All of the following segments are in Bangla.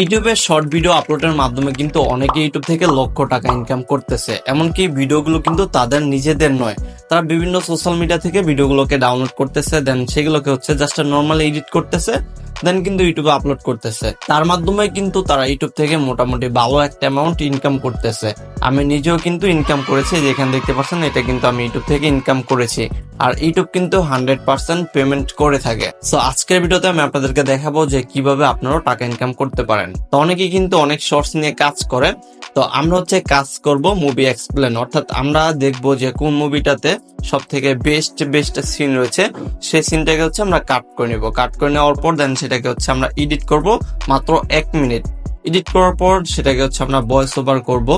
ইউটিউবে শর্ট ভিডিও আপলোডের মাধ্যমে কিন্তু অনেকে ইউটিউব থেকে লক্ষ টাকা ইনকাম করতেছে। এমনকি ভিডিওগুলো কিন্তু তাদের নিজেদের নয়। তারা বিভিন্ন সোশ্যাল মিডিয়া থেকে ভিডিওগুলোকে ডাউনলোড করতেছে দেন সেগুলোকে হচ্ছে জাস্ট নর্মালি এডিট করতেছে দেন কিন্তু ইউটিউবে আপলোড করতেছে। তার মাধ্যমে কিন্তু তারা ইউটিউব থেকে মোটামুটি ভালো একটা অ্যামাউন্ট ইনকাম করতেছে। আমি নিজেও কিন্তু ইনকাম করেছি যেখানে দেখতে পাচ্ছেন, এটা কিন্তু আমি ইউটিউব থেকে ইনকাম করেছি। আর ইউটিউব কিন্তু হান্ড্রেড পার্সেন্ট পেমেন্ট করে থাকে। সো আজকের ভিডিওতে আমি আপনাদেরকে দেখাবো যে কীভাবে আপনারাও টাকা ইনকাম করতে পারেন। তো অনেকেই কিন্তু অনেক শর্টস নিয়ে কাজ করে। তো আমরা হচ্ছে কাজ করব মুভি এক্সপ্লেন অর্থাৎ আমরা দেখব যে কোন মুভিটাতে সব থেকে বেস্ট বেস্ট সিন রয়েছে। সেই সিনটাকে হচ্ছে আমরা কাট করে নিব। কাট করে নেওয়ার পর দেন সেটাকে হচ্ছে আমরা এডিট করব মাত্র এক মিনিট এডিট করার পর সেটাকে হচ্ছে আমরা ভয়েস ওভার করব।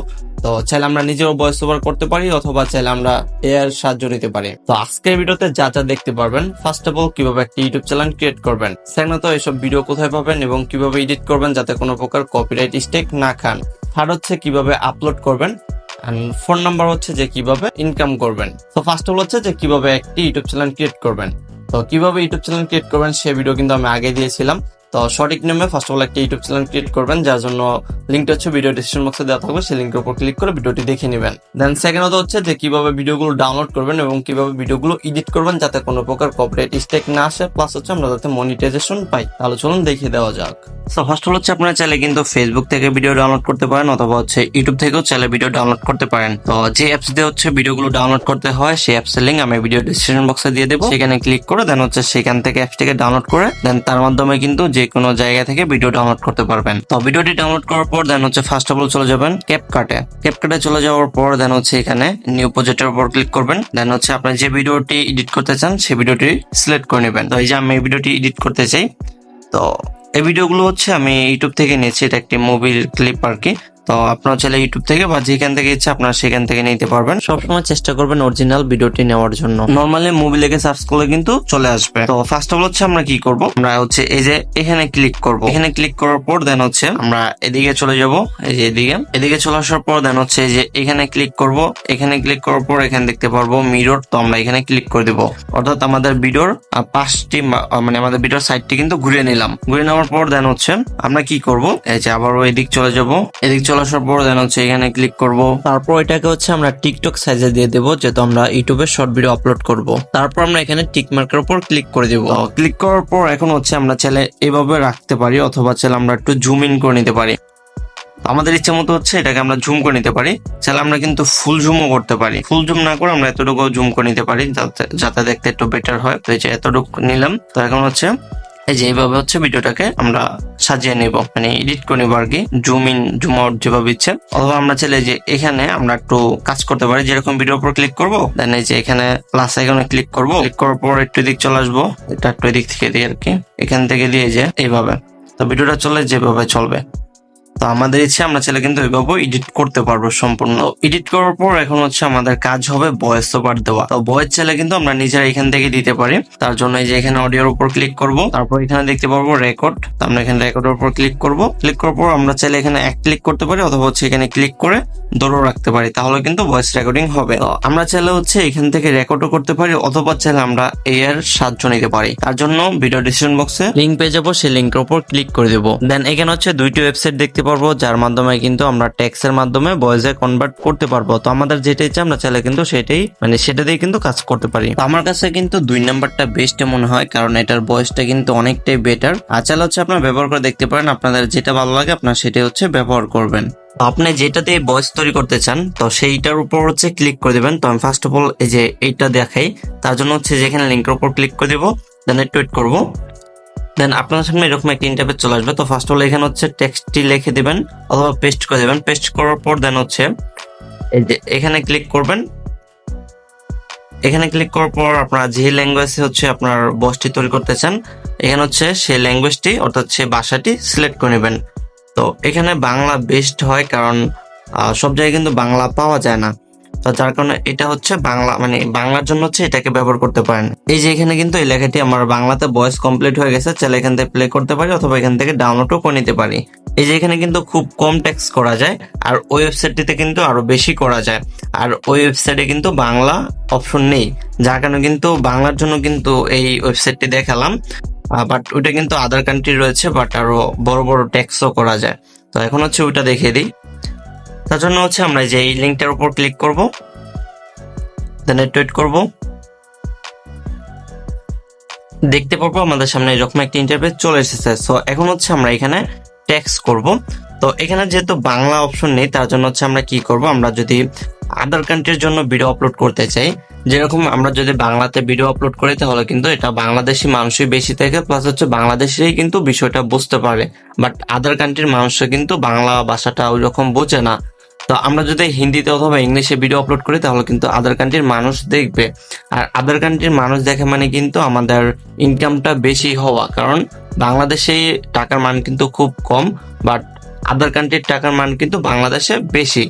তো চাইলে আমরা নিজেও ভয়েস ওভার করতে পারি অথবা চাইলে আমরা এআর সাহায্য নিতে পারি। তো আজকের ভিডিওতে যা যা দেখতে পারবেন ফার্স্ট অফ অল কীভাবে একটা ইউটিউব চ্যানেল ক্রিয়েট করবেন। সেকেন্ডত এসব ভিডিও কোথায় পাবেন এবং কীভাবে এডিট করবেন যাতে কোনো প্রকার কপিরাইট স্টেক না খান। থার্ড হচ্ছে কীভাবে আপলোড করবেন। ফোন নাম্বার হচ্ছে যে কীভাবে ইনকাম করবেন। তো ফার্স্ট অফ অল হচ্ছে যে কীভাবে একটি ইউটিউব চ্যানেল ক্রিয়েট করবেন। তো কীভাবে ইউটিউব চ্যানেল ক্রিয়েট করবেন সে ভিডিও কিন্তু আমি আগে দিয়েছিলাম। তো সঠিক নিয়মে ফার্স্ট অফ অল একটা ইউটিউব চ্যানেল ক্রিয়েট করবেন যার জন্য লিঙ্কটা হচ্ছে ভিডিও ডিসক্রিপশন বক্সে দেওয়া থাকবে সেই লিঙ্কের উপর ক্লিক করে ভিডিওটি দেখে নেবেন। দেন সেকেন্ড হচ্ছে যে কীভাবে ভিডিওগুলো ডাউনলোড করবেন এবং কীভাবে ভিডিওগুলো এডিট করবেন যাতে কোনো প্রকার কপিরাইট স্টেক না আসে প্লাস হচ্ছে আমরা যাতে মনিটাইজেশন পাই। তাহলে চলুন দেখিয়ে দেওয়া যাক। সো ফার্স্ট হচ্ছে আপনারা চাইলে কিন্তু ফেসবুক থেকে ভিডিও ডাউনলোড করতে পারেন অথবা হচ্ছে ইউটিউব থেকেও চাইলে ভিডিও ডাউনলোড করতে পারেন। তো যে অ্যাপস দিয়ে হচ্ছে ভিডিওগুলো ডাউনলোড করতে হয় সেই অ্যাপসের লিঙ্ক আমি ভিডিও ডিসক্রিপশন বক্সে দিয়ে দেবো। সেখানে ক্লিক করে দেন হচ্ছে সেখান থেকে অ্যাপসটিকে ডাউনলোড করে দেন তার মাধ্যমে কিন্তু যে কোনো জায়গা থেকে ভিডিও ডাউনলোড করতে পারবেন। তো ভিডিওটি ডাউনলোড করার পর দেন হচ্ছে ফার্স্ট অফ অল চলে যাবেন ক্যাপকাটে ক্যাপকাটে চলে যাওয়ার পর দেন হচ্ছে এখানে নিউ প্রজেক্টের উপর ক্লিক করবেন। দেন হচ্ছে আপনি যে ভিডিওটি এডিট করতে চান সেই ভিডিওটি সিলেক্ট করে নেবেন। তো এই যে আমি এই ভিডিওটি এডিট করতে চাই, তো এই ভিডিওগুলো হচ্ছে আমি ইউটিউব থেকে নিয়েছি, এটা একটি মুভির ক্লিপ আর কি। তো আপনার চাইলে ইউটিউব থেকে বা যেখান থেকে ইচ্ছে আপনারা সেখান থেকে নিতে পারবেন। সবসময় চেষ্টা করবেন অরিজিনাল ভিডিওটি নেওয়ার জন্য। নর্মালি মুভি লেগে সার্চ করলে কিন্তু চলে আসবে। তো ফার্স্ট অফ অল হচ্ছে আমরা কি করব? আমরা হচ্ছে এই যে এখানে ক্লিক করব। এখানে ক্লিক করার পর দেন হচ্ছে আমরা এদিকে চলে যাব। এই যে এদিকে। এদিকে চলে আসার পর দেন হচ্ছে এই যে এখানে ক্লিক করব। এখানে ক্লিক করার পর এখানে দেখতে পারব মিরর তো আমরা এখানে ক্লিক করে দেব। অর্থাৎ আমাদের ভিডিওর পাঁচটি মানে আমাদের ভিডিওর সাইডটি কিন্তু ঘুরে নিলাম। ঘুরে নেওয়ার পর দেন হচ্ছে আমরা কি করব? এই যে আবার এদিক চলে যাব। এদিক চলে আসার পর দেন হচ্ছে এখানে ক্লিক করব। তারপর এটাকে হচ্ছে আমরা টিকটক সাইজে দিয়ে দেবো, যেহেতু আমরা ইউটিউবে শর্ট ভিডিও আপলোড করব। তারপর আমরা এখানে টিক মার্কের উপর ক্লিক করে দেব। ক্লিক করার পর এখন হচ্ছে আমরা চাইলে এভাবে রাখতে পারি, অথবা চাইলে আমরা একটু জুম ইন করে নিতে পারি। আমাদের ইচ্ছে মতো হচ্ছে এটাকে আমরা জুম করে নিতে পারি। চাইলে আমরা কিন্তু ফুল জুমও করতে পারি। ফুল জুম না করে আমরা এতটুকু জুম করে নিতে পারি, যাতে দেখতে একটু বেটার হয়। তো যে এতটুকু নিলাম। তো এখন হচ্ছে এই যে এইভাবে হচ্ছে ভিডিওটাকে আমরা সাজিয়ে নিব। মানে এডিট করে নিব আর কি। জুম ইন জুম আউট যেভাবে ইচ্ছে। অথবা আমরা চাইলে যে এখানে আমরা একটু কাজ করতে পারি। যেরকম ভিডিওর উপর ক্লিক করব দেন এই যে এখানে প্লাস আইকনে ক্লিক করব। ক্লিক করার পর একটু এদিক চলে আসব। এটা একটু এদিক থেকে দিয়ে আর কি। এখান থেকে দিয়ে যে, এইভাবে। তো ভিডিওটা চলে যেভাবে চলবে। তো আমাদের ইচ্ছে, আমরা চাইলে কিন্তু এভাবে এডিট করতে পারব সম্পূর্ণ। এডিট করার পর এখন হচ্ছে আমাদের কাজ হবে ভয়েস ওভার দেওয়া। তো ভয়েস চাইলে কিন্তু আমরা নিজেরা এখান থেকে দিতে পারি। তার জন্য এই যে এখানে অডিওর উপর ক্লিক করব। তারপর এখানে দেখতে পারব রেকর্ড তো আমরা এখানে রেকর্ডের উপর ক্লিক করব। ক্লিক করার পর আমরা চাইলে এখানে এক ক্লিক করতে পারি অথবা হচ্ছে এখানে ক্লিক করে দৌড়ও রাখতে পারি। তাহলে কিন্তু ভয়েস রেকর্ডিং হবে। তো আমরা চাইলে হচ্ছে এখান থেকে রেকর্ডও করতে পারি অথবা চাইলে আমরা এর সাহায্য নিতে পারি। তার জন্য ভিডিও ডিসক্রিপশন বক্সে লিঙ্ক পেয়ে যাব। সেই লিঙ্কের উপর ক্লিক করে দেবো। দেন এখানে হচ্ছে দুইটি ওয়েবসাইট দেখতে পারব, যার মাধ্যমে কিন্তু আমরা টেক্সের মাধ্যমে ভয়েসে কনভার্ট করতে পারব। তো আমাদের যেটা ইচ্ছে, আমরা চাইলে কিন্তু সেটাই মানে সেটা দিয়ে কিন্তু কাজ করতে পারি। আমার কাছে কিন্তু দুই নাম্বারটা বেস্ট মনে হয়, কারণ এটার ভয়েসটা কিন্তু অনেকটাই বেটার আর চাইলে হচ্ছে আপনার ব্যবহার করে দেখতে পারেন, আপনাদের যেটা ভালো লাগে, আপনার সেটাই হচ্ছে ব্যবহার করবেন। আপনি যেটাতে ভয়েস তৈরি করতে চান, তো সেইটার উপর হচ্ছে ক্লিক করে দেবেন। তো আমি ফার্স্ট অফ অল এই যে এইটা দেখাই, তার জন্য হচ্ছে যেখানে লিঙ্কের উপর ক্লিক করে দেবো দেন ওয়েট করব। দেন আপনার সামনে এরকম একটা ইন্টারফেস চলে আসবে। তো ফার্স্ট অল এখানে হচ্ছে টেক্সটটি লিখে দিবেন অথবা পেস্ট করে দেবেন। পেস্ট করার পর দেন হচ্ছে এই যে এখানে ক্লিক করবেন। এখানে ক্লিক করার পর আপনারা যে ল্যাঙ্গুয়েজে হচ্ছে আপনার বসটি তৈরি করতে চান, এখানে হচ্ছে সেই ল্যাঙ্গুয়েজটি অর্থাৎ সেই ভাষাটি সিলেক্ট করে নেবেন। তো এখানে বাংলা বেস্ট হয় কারণ সব জায়গায় কিন্তু বাংলা পাওয়া যায় না। তো যার কারণে এটা হচ্ছে বাংলা মানে বাংলার জন্য হচ্ছে এটাকে ব্যবহার করতে পারেন। এই যে এখানে কিন্তু এই লেখাটি আমার বাংলাতে ভয়েস কমপ্লিট হয়ে গেছে, চাইলে এখান থেকে প্লে করতে পারি অথবা এখান থেকে ডাউনলোডও করে নিতে পারি। এই যে এখানে কিন্তু খুব কম ট্যাক্স করা যায়, আর ওই ওয়েবসাইটটিতে কিন্তু আরও বেশি করা যায়। আর ওই ওয়েবসাইটে কিন্তু বাংলা অপশন নেই, যার কারণে কিন্তু বাংলার জন্য কিন্তু এই ওয়েবসাইটটি দেখালাম। বাট ওইটা কিন্তু আদার কান্ট্রি রয়েছে বাট আরও বড় বড় ট্যাক্সও করা যায়। তো এখন হচ্ছে ওইটা দেখিয়ে দিই। তার জন্য হচ্ছে আমরা যে এই লিঙ্কটার উপর ক্লিক করব দেন টুইট করব। দেখতে পারব আমাদের সামনে এরকম একটা ইন্টারফেস চলে এসেছে। সো এখন হচ্ছে আমরা এখানে ট্যাক্স করব। তো এখানে যেহেতু বাংলা অপশন নেই, তার জন্য হচ্ছে আমরা কি করব? আমরা যদি আদার কান্ট্রির জন্য ভিডিও আপলোড করতে চাই, যেরকম আমরা যদি বাংলাতে ভিডিও আপলোড করি, তাহলে কিন্তু এটা বাংলাদেশি মানুষই বেশি থাকে প্লাস হচ্ছে বাংলাদেশেই কিন্তু বিষয়টা বুঝতে পারে। বাট আদার কান্ট্রির মানুষরা কিন্তু বাংলা ভাষাটা ওই রকম বোঝে না। তো আমরা যদি হিন্দিতে অথবা ইংলিশে ভিডিও আপলোড করি, তাহলে কিন্তু আদার কান্ট্রির মানুষ দেখবে। আর আদার কান্ট্রির মানুষ দেখে মানে কিন্তু আমাদের ইনকামটা বেশি হওয়া। কারণ বাংলাদেশে টাকার মান কিন্তু খুব কম বাট আদার কান্ট্রির টাকার মান কিন্তু বাংলাদেশে বেশি।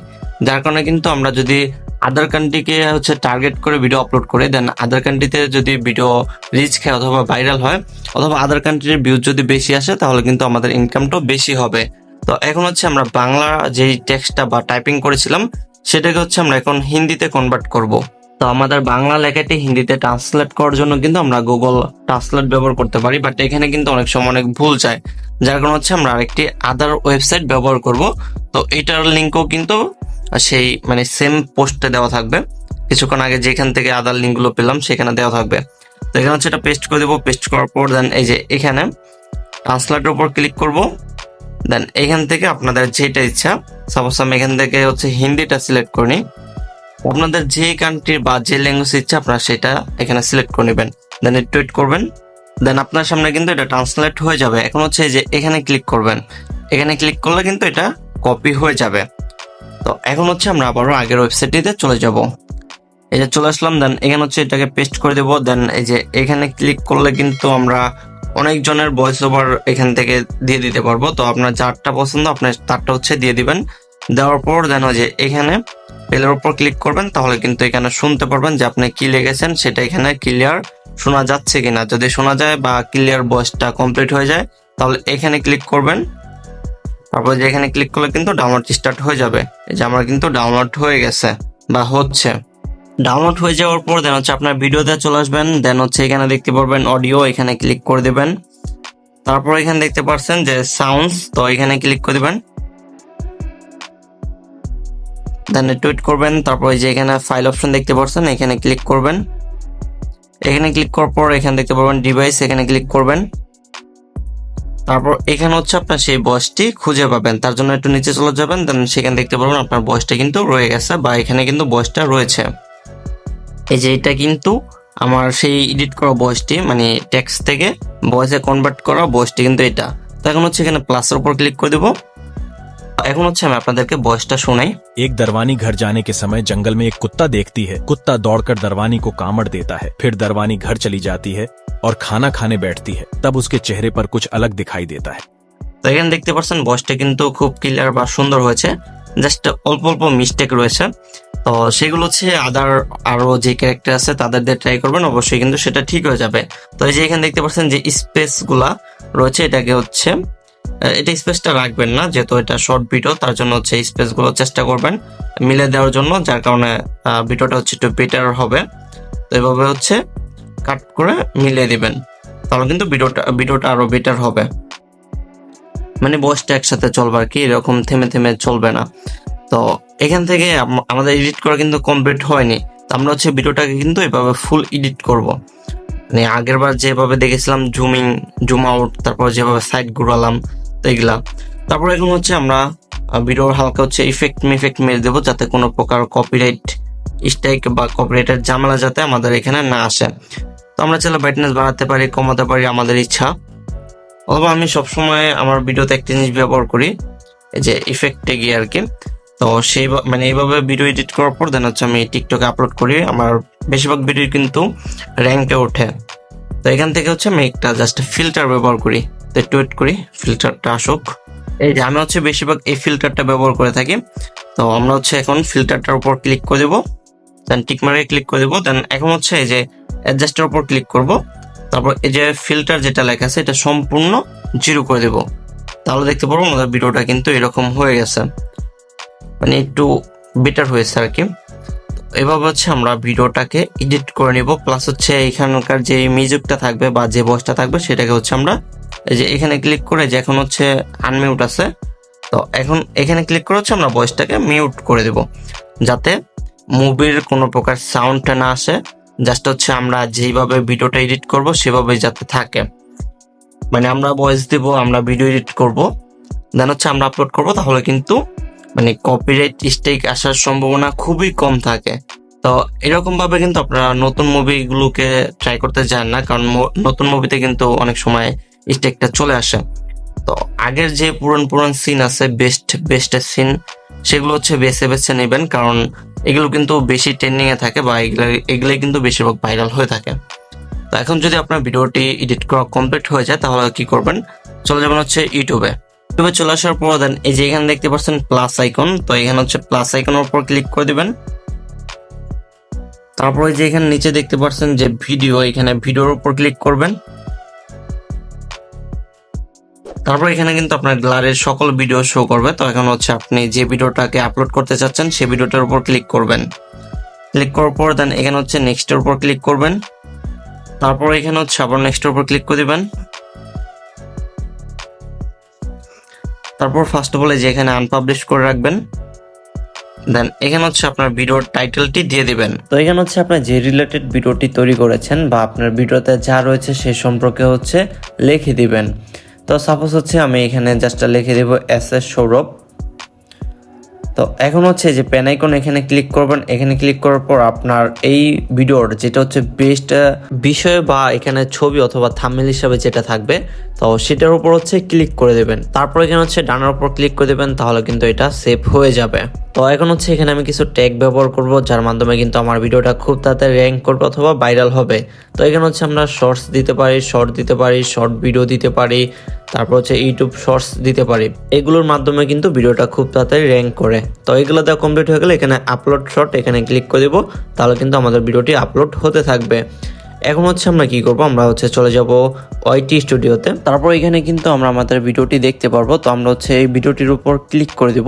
যার কারণে কিন্তু আমরা যদি আদার কান্ট্রিকে হচ্ছে টার্গেট করে ভিডিও আপলোড করে দেন আদার কান্ট্রিতে যদি ভিডিও রিচ খায় অথবা ভাইরাল হয়, অথবা আদার কান্ট্রির ভিউজ যদি বেশি আসে, তাহলে কিন্তু আমাদের ইনকামটাও বেশি হবে। তো এখন হচ্ছে আমরা বাংলা যেই টেক্সটটা বা টাইপিং করেছিলাম, সেটাকে হচ্ছে আমরা এখন হিন্দিতে কনভার্ট করব। তো আমাদের বাংলা লেখাটি হিন্দিতে ট্রান্সলেট করার জন্য কিন্তু আমরা গুগল ট্রান্সলেট ব্যবহার করতে পারি বাট এখানে কিন্তু অনেক সময় অনেক ভুল যায়। যার কারণে হচ্ছে আমরা আরেকটি আদার ওয়েবসাইট ব্যবহার করব। তো এটার লিঙ্কও কিন্তু সেই মানে সেম পোস্টে দেওয়া থাকবে। কিছুক্ষণ আগে যেখান থেকে আদার লিঙ্কগুলো পেলাম, সেখানে দেওয়া থাকবে। তো এখানে হচ্ছে এটা পেস্ট করে দেবো। পেস্ট করার পর দেন এই যে এখানে ট্রান্সলেটের উপর ক্লিক করব। দেন এখান থেকে আপনাদের যেটা ইচ্ছা সাপোজ আমি এখান থেকে হচ্ছে হিন্দিটা সিলেক্ট করে নিই। আপনাদের যে কান্ট্রির বা যে ল্যাঙ্গুয়েজ ইচ্ছা, আপনারা সেটা এখানে সিলেক্ট করে নেবেন। দেন টুইট করবেন। দেন আপনার সামনে কিন্তু এটা ট্রান্সলেট হয়ে যাবে। এখন হচ্ছে যে এখানে ক্লিক করবেন। এখানে ক্লিক করলে কিন্তু এটা কপি হয়ে যাবে। তো এখন হচ্ছে আমরা আবারও আগের ওয়েবসাইটটিতে চলে যাব। এই যে চলে আসলাম দেন এখানে হচ্ছে এটাকে পেস্ট করে দেবো। দেন এই যে এখানে ক্লিক করলে কিন্তু আমরা অনেক জনের ভয়েস ওভার এখান থেকে দিয়ে দিতে পারব। তো আপনার যারটা পছন্দ, আপনার তারটা হচ্ছে দিয়ে দিবেন। দেওয়ার পর দেন যে এখানে পেলের উপর ক্লিক করবেন, তাহলে কিন্তু এখানে শুনতে পারবেন যে আপনি কি লেগেছেন সেটা এখানে ক্লিয়ার শোনা যাচ্ছে কিনা। যদি শোনা যায় বা ক্লিয়ার ভয়েসটা কমপ্লিট হয়ে যায়, তাহলে এখানে ক্লিক করবেন। তারপর যে এখানে ক্লিক করলে কিন্তু ডাউনলোড স্টার্ট হয়ে যাবে। যে আমার কিন্তু ডাউনলোড হয়ে গেছে বা হচ্ছে। ডাউনলোড হয়ে যাওয়ার পর দেন হচ্ছে আপনার ভিডিওতে চলে আসবেন। দেন হচ্ছে এখানে দেখতে পারবেন অডিও এখানে ক্লিক করে দেবেন। তারপর এখানে দেখতে পাচ্ছেন যে সাউন্ডস তো এখানে ক্লিক করে দেবেন। দেন টুইট করবেন, তারপর যে এখানে ফাইল অপশন দেখতে পাচ্ছেন এখানে ক্লিক করবেন। এখানে ক্লিক করার পর এখানে দেখতে পারবেন ডিভাইস এখানে ক্লিক করবেন। তারপর এখানে হচ্ছে আপনার সেই বয়সটি খুঁজে পাবেন, তার জন্য একটু নিচে চলে যাবেন দেন সেখানে দেখতে পারবেন আপনার বয়সটা কিন্তু রয়ে গেছে বা এখানে কিন্তু বয়সটা রয়েছে। এই যে এটা কিন্তু আমার সেই এডিট করা বয়সটি মানে টেক্সট থেকে ভয়েসে কনভার্ট করা বয়সটি কিন্তু এটা তো এখন হচ্ছে এখানে প্লাসের উপর ক্লিক করে দেবো এখন হচ্ছে আমি আপনাদেরকে বয়সটা শোনাই एक दरवानी घर जाने के समय जंगल में एक कुत्ता देखती है कुत्ता दौड़कर दरवानी को कामड़ देता है फिर दरवानी घर चली जाती है और खाना खाने बैठती है तब उसके चेहरे पर कुछ अलग दिखाई देता है তো এখানে দেখতে পাচ্ছেন বয়সটা কিন্তু খুব ক্লিয়ার বা সুন্দর হয়েছে জাস্ট অল্প অল্প মিস্টেক রয়েছে তো সেগুলো হচ্ছে আদার আরও যে ক্যারেক্টার আছে তাদের দিয়ে ট্রাই করবেন, অবশ্যই কিন্তু সেটা ঠিক হয়ে যাবে। তো এই যে এখানে দেখতে পাচ্ছেন যে স্পেসগুলা রয়েছে, এটাকে হচ্ছে এটা স্পেসটা রাখবেন না, যেহেতু এটা শর্ট ভিডিও তার জন্য হচ্ছে স্পেসগুলো চেষ্টা করবেন মিলে দেওয়ার জন্য, যার কারণে ভিডিওটা হচ্ছে একটু বেটার হবে। তো এভাবে হচ্ছে কাট করে মিলিয়ে দিবেন, তাহলে কিন্তু ভিডিওটা ভিডিওটা আরও বেটার হবে। মানে বয়সটা একসাথে চলবে আর কি, এরকম থেমে থেমে চলবে না। তো এখান থেকে আমাদের এডিট করা কিন্তু কমপ্লিট হয়নি। তো আমরা হচ্ছে ভিডিওটাকে কিন্তু এভাবে ফুল এডিট করব। মানে আগের বার যেভাবে দেখেছিলাম জুমিং জুম আউট তারপর যেভাবে সাইড ঘুরালাম, তো এগুলা। তারপর এখন হচ্ছে আমরা ভিডিওর হালকা হচ্ছে ইফেক্ট মিফেক্ট মেরে দেবো যাতে কোনো প্রকার কপিরাইট স্ট্রাইক বা কপিরাইটের ঝামেলা যাতে আমাদের এখানে না আসে। তো আমরা চাইলে ব্রাইটনেস বাড়াতে পারি, কমাতে পারি আমাদের ইচ্ছা। অথবা আমি সবসময় আমার ভিডিওতে একটা জিনিস ব্যবহার করি যে ইফেক্টে গিয়ে আর কি। তো সেই মানে এইভাবে ভিডিও এডিট করার পর দেন হচ্ছে আমি টিকটকে আপলোড করি। আমার বেশিরভাগ ভিডিও কিন্তু র্যাঙ্কে ওঠে। তো এখান থেকে হচ্ছে আমি একটা জাস্ট ফিল্টার ব্যবহার করি। তো একটু ওয়েট করি ফিল্টারটা আসুক। এই যে। আমি হচ্ছে বেশিরভাগ এই ফিল্টারটা ব্যবহার করে থাকি। তো আমরা হচ্ছে এখন ফিল্টারটার উপর ক্লিক করে দেবো। দেন টিক মারে ক্লিক করে দেবো। দেন এখন হচ্ছে এই যে অ্যাডজাস্টের উপর ক্লিক করব। তারপর এই যে ফিল্টার যেটা লেখা আছে এটা সম্পূর্ণ জিরো করে দেব। তাহলে দেখতে পারব আমাদের ভিডিওটা কিন্তু এরকম হয়ে গেছে। মানে একটু বেটার হয়েছে আর কি। এভাবে হচ্ছে আমরা ভিডিওটাকে এডিট করে নিব। প্লাস হচ্ছে এখানকার যে মিউজিকটা থাকবে বা যে ভয়েসটা থাকবে, সেটাকে হচ্ছে আমরা এই যে এখানে ক্লিক করে যে এখন হচ্ছে আনমিউট আছে, তো এখন এখানে ক্লিক করে হচ্ছে আমরা ভয়েসটাকে মিউট করে দেব। যাতে মুভির কোনো প্রকার সাউন্ডটা না আসে জাস্ট হচ্ছে আমরা যেইভাবে ভিডিওটা এডিট করব সেভাবে যাতে থাকে। মানে আমরা ভয়েস দেব, আমরা ভিডিও এডিট করব দেন হচ্ছে আমরা আপলোড করব, তাহলে কিন্তু মানে কপিরাইট স্ট্রাইক আসার সম্ভাবনা খুবই কম থাকে। তো এরকম ভাবে কিন্তু আপনারা নতুন মুভিগুলোকে ট্রাই করতে যান না, কারণ নতুন মুভিতে কিন্তু অনেক সময় স্ট্রাইকটা চলে আসে। তো আগের যে পুরন পুরন সিন আছে বেস্ট বেস্টের সিন সেগুলো হচ্ছে বেছে বেছে নেবেন, কারণ এগুলো কিন্তু বেশি ট্রেন্ডিং এ থাকে বা এগুলো, এগুলোই কিন্তু বেশিরভাগ ভাইরাল হয়ে থাকে। তো এখন যদি আপনার ভিডিওটি এডিট করা কমপ্লিট হয়ে যায়, তাহলে কি করবেন? চলে যাবেন হচ্ছে ইউটিউবে ইউটিউবে চলে আসার পর দেন এই যে এখানে দেখতে পাচ্ছেন প্লাস আইকন তো এখানে হচ্ছে প্লাস আইকনের উপর ক্লিক করে দিবেন। তারপরে যে এখানে নিচে দেখতে পাচ্ছেন যে ভিডিও এখানে ভিডিওর উপর ক্লিক করবেন। তারপর এখানে কিন্তু আপনার গ্লারের সকল ভিডিও শো করবে। তো এখন হচ্ছে আপনি যে ভিডিওটাকে আপলোড করতে চাচ্ছেন, সেই ভিডিওটার উপর ক্লিক করবেন। ক্লিক করার পর দেন এখানে হচ্ছে নেক্সটের উপর ক্লিক করবেন। তারপর এখানে হচ্ছে আবার নেক্সটের উপর ক্লিক করে দিবেন। তারপর ফার্স্ট অফ অল যে এখানে আনপাবলিশ করে রাখবেন। দেন এখানে হচ্ছে আপনার ভিডিওর টাইটেলটি দিয়ে দিবেন। তো এখানে হচ্ছে আপনার যে রিলেটেড ভিডিওটি তৈরি করেছেন বা আপনার ভিডিওতে যা রয়েছে সে সম্পর্কে হচ্ছে লিখে দিবেন। তো সাপোজ হচ্ছে আমি এখানে জাস্ট লিখে দেব এস এস সৌরভ তো এখন হচ্ছে যে পেন আইকন এখানে ক্লিক করবেন। এখানে ক্লিক করার পর আপনার এই ভিডিওর যেটা হচ্ছে বেস্ট বিষয় বা এখানে ছবি অথবা থাম্বনেল হিসাবে যেটা থাকবে, তো সেটার উপর হচ্ছে ক্লিক করে দেবেন। তারপর এখানে হচ্ছে ডানার উপর ক্লিক করে দেবেন, তাহলে কিন্তু এটা সেভ হয়ে যাবে। তো এখন হচ্ছে এখানে আমি কিছু ট্যাগ ব্যবহার করব, যার মাধ্যমে কিন্তু আমার ভিডিওটা খুব তাড়াতাড়ি র্যাঙ্ক করবে অথবা ভাইরাল হবে। তো এখানে হচ্ছে আমরা শর্টস দিতে পারি শর্ট দিতে পারি শর্ট ভিডিও দিতে পারি তারপর হচ্ছে ইউটিউব শর্টস দিতে পারি। এগুলোর মাধ্যমে কিন্তু ভিডিওটা খুব তাড়াতাড়ি র্যাঙ্ক করে। তো এগুলো দেওয়া কমপ্লিট হয়ে গেলে এখানে আপলোড শর্ট এখানে ক্লিক করে দিব, তাহলে কিন্তু আমাদের ভিডিওটি আপলোড হতে থাকবে। এখন হচ্ছে আমরা কি করব? আমরা হচ্ছে চলে যাব ওয়াইটি স্টুডিওতে তারপর এখানে কিন্তু আমরা আমাদের ভিডিওটি দেখতে পারব। তো আমরা হচ্ছে এই ভিডিওটির উপর ক্লিক করে দিব।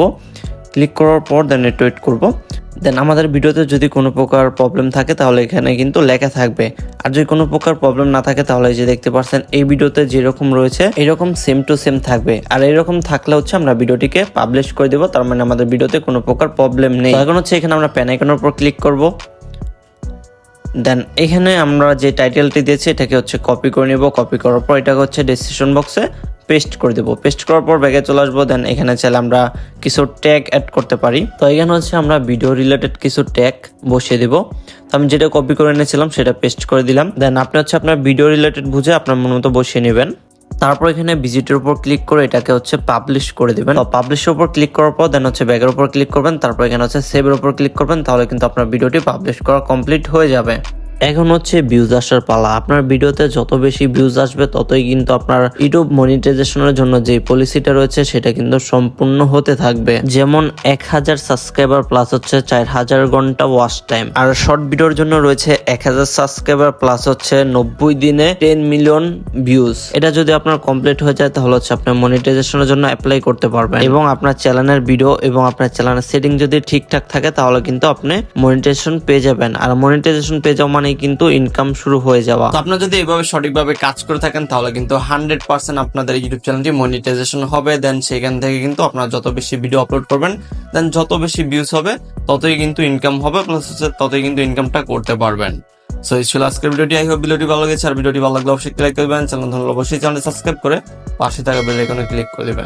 ক্লিক করার পর দেন নেট ওয়েট করব। দেন আমাদের ভিডিওতে যদি কোনো প্রকার প্রবলেম থাকে, তাহলে এখানে কিন্তু লেখা থাকবে। আর যদি কোনো প্রকার প্রবলেম না থাকে, তাহলে যে দেখতে পাচ্ছেন এই ভিডিওতে যেরকম রয়েছে, এরকম সেম টু সেম থাকবে। আর এরকম থাকলে হচ্ছে আমরা ভিডিওটিকে পাবলিশ করে দেবো, তার মানে আমাদের ভিডিওতে কোনো প্রকার প্রবলেম নেই। এখন হচ্ছে এখানে আমরা প্যান আইকনের উপর ক্লিক করব। দেন এখানে আমরা যে টাইটেলটি দিয়েছি, এটাকে হচ্ছে কপি করে নেব। কপি করার পর এটাকে হচ্ছে ডেসক্রিপশন বক্সে পেস্ট করে দেবো। পেস্ট করার পর ব্যাগে চলে আসব দেন এখানে চাইলে আমরা কিছু ট্যাগ অ্যাড করতে পারি। তো এখানে হচ্ছে আমরা ভিডিও রিলেটেড কিছু ট্যাগ বসিয়ে দেবো। তো আমি যেটা কপি করে এনেছিলাম, সেটা পেস্ট করে দিলাম। দেন আপনি হচ্ছে আপনার ভিডিও রিলেটেড বুঝে আপনার মন মতো বসিয়ে নেবেন। তারপর এখানে ভিজিটের উপর ক্লিক করে এটাকে হচ্ছে পাবলিশ করে দেবেন। পাবলিশের উপর ক্লিক করার পর দেন হচ্ছে ব্যাগের উপর ক্লিক করবেন। তারপর এখানে হচ্ছে সেভের উপর ক্লিক করবেন, তাহলে কিন্তু আপনার ভিডিওটি পাবলিশ করা কমপ্লিট হয়ে যাবে। এখন হচ্ছে ভিউজ আসার পালা। আপনার ভিডিওতে যত বেশি ভিউজ আসবে, ততই কিন্তু আপনার ইউটিউব মনিটাইজেশনের জন্য যে পলিসিটা রয়েছে, সেটা কিন্তু সম্পূর্ণ হতে থাকবে। যেমন এক হাজার সাবস্ক্রাইবার প্লাস হচ্ছে চার হাজার ঘণ্টা ওয়াচ টাইম আর শর্ট ভিডিওর জন্য রয়েছে এক হাজার সাবস্ক্রাইবার প্লাস হচ্ছে নব্বই দিনে টেন মিলিয়ন ভিউজ এটা যদি আপনার কমপ্লিট হয়ে যায়, তাহলে হচ্ছে আপনার মনিটাইজেশনের জন্য অ্যাপ্লাই করতে পারবেন। এবং আপনার চ্যানেলের ভিডিও এবং আপনার চ্যানেলের সেটিং যদি ঠিকঠাক থাকে, তাহলে কিন্তু আপনি মনিটাইজেশন পেয়ে যাবেন। আর মনিটাইজেশন পেয়ে যাওয়া মানে কিন্তু ইনকাম শুরু হয়ে যাওয়া। আপনারা যদি এইভাবে সঠিকভাবে কাজ করে থাকেন, তাহলে কিন্তু হান্ড্রেড পার্সেন্ট আপনাদের ইউটিউব চ্যানেলটি মনিটাইজেশন হবে। দেন সেখান থেকে কিন্তু আপনারা যত বেশি ভিডিও আপলোড করবেন দেন যত বেশি ভিউজ হবে, ততই কিন্তু ইনকাম হবে প্লাস হচ্ছে ততই কিন্তু ইনকামটা করতে পারবেন। সো এই ছিল আজকের ভিডিওটি আই হোপ ভিডিওটি ভালো লেগেছে। আর ভিডিওটি ভালো লাগলে অবশ্যই লাইক করবেন চ্যানেল ধরলে অবশ্যই চ্যানেল সাবস্ক্রাইব করে পাশে থাকা বেল আইকনে ক্লিক করে দেবেন।